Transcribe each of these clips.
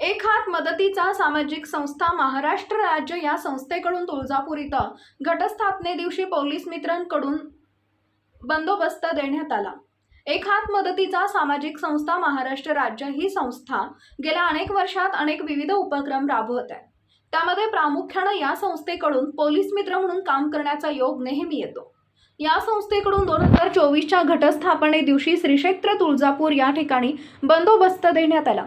एक हात मदतीचा सामाजिक संस्था महाराष्ट्र राज्य या संस्थेकडून तुळजापूर इथं घटस्थापने दिवशी पोलीस मित्रांकडून बंदोबस्त देण्यात आला. एक हात मदतीचा सामाजिक संस्था महाराष्ट्र राज्य ही संस्था गेल्या अनेक वर्षात अनेक विविध उपक्रम राबवत. आहे त्यामध्ये प्रामुख्यानं या संस्थेकडून पोलीस मित्र म्हणून काम करण्याचा योग नेहमी येतो. या संस्थेकडून दोन हजार चोवीसच्या घटस्थापने दिवशी श्रीक्षेत्र तुळजापूर या ठिकाणी बंदोबस्त देण्यात आला.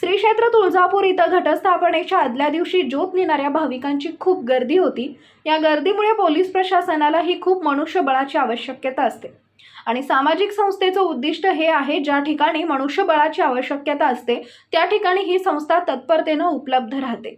श्री क्षेत्र तुळजापूर इथं घटस्थापनेच्या आदल्या दिवशी ज्योत नेणाऱ्या भाविकांची खूप गर्दी होती. या गर्दीमुळे पोलीस प्रशासनाला ही खूप मनुष्यबळाची आवश्यकता असते. आणि सामाजिक संस्थेचं उद्दिष्ट हे आहे ज्या ठिकाणी मनुष्यबळाची आवश्यकता असते त्या ठिकाणी ही संस्था तत्परतेनं उपलब्ध राहते.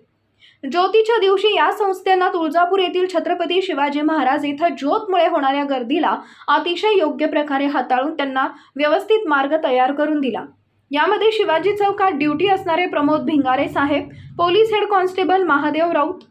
ज्योतीच्या दिवशी या संस्थेनं तुळजापूर येथील छत्रपती शिवाजी महाराज इथं ज्योतमुळे होणाऱ्या गर्दीला अतिशय योग्य प्रकारे हाताळून त्यांना व्यवस्थित मार्ग तयार करून दिला. यामध्ये शिवाजी चौकात ड्युटी असणारे प्रमोद भिंगारे साहेब police head constable Mahadev Raut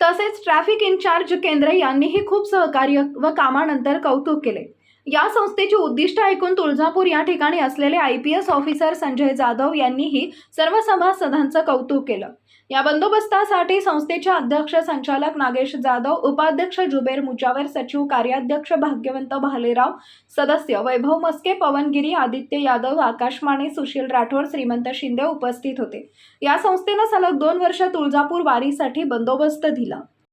तसेच ट्रॅफिक इन्चार्ज केंद्र यांनीही खूप सहकार्य व कामानंतर कौतुक केले. या संस्थेचे उद्दिष्ट ऐकून तुळजापूर या ठिकाणी असलेले I P S officer Sanjay Jadhav यांनीही सर्व सभासदांचं कौतुक केलं. या बंदोबस्तासाठी संस्थेचे अध्यक्ष संचालक नागेश जाधव उपाध्यक्ष जुबेर मुजावर सचिव कार्याध्यक्ष भाग्यवंत भालेराव सदस्य वैभव मस्के पवनगिरी आदित्य यादव आकाश माने सुशील राठोड श्रीमंत शिंदे उपस्थित होते. या संस्थेनं सलग दोन वर्ष तुळजापूर वारीसाठी बंदोबस्त दिला.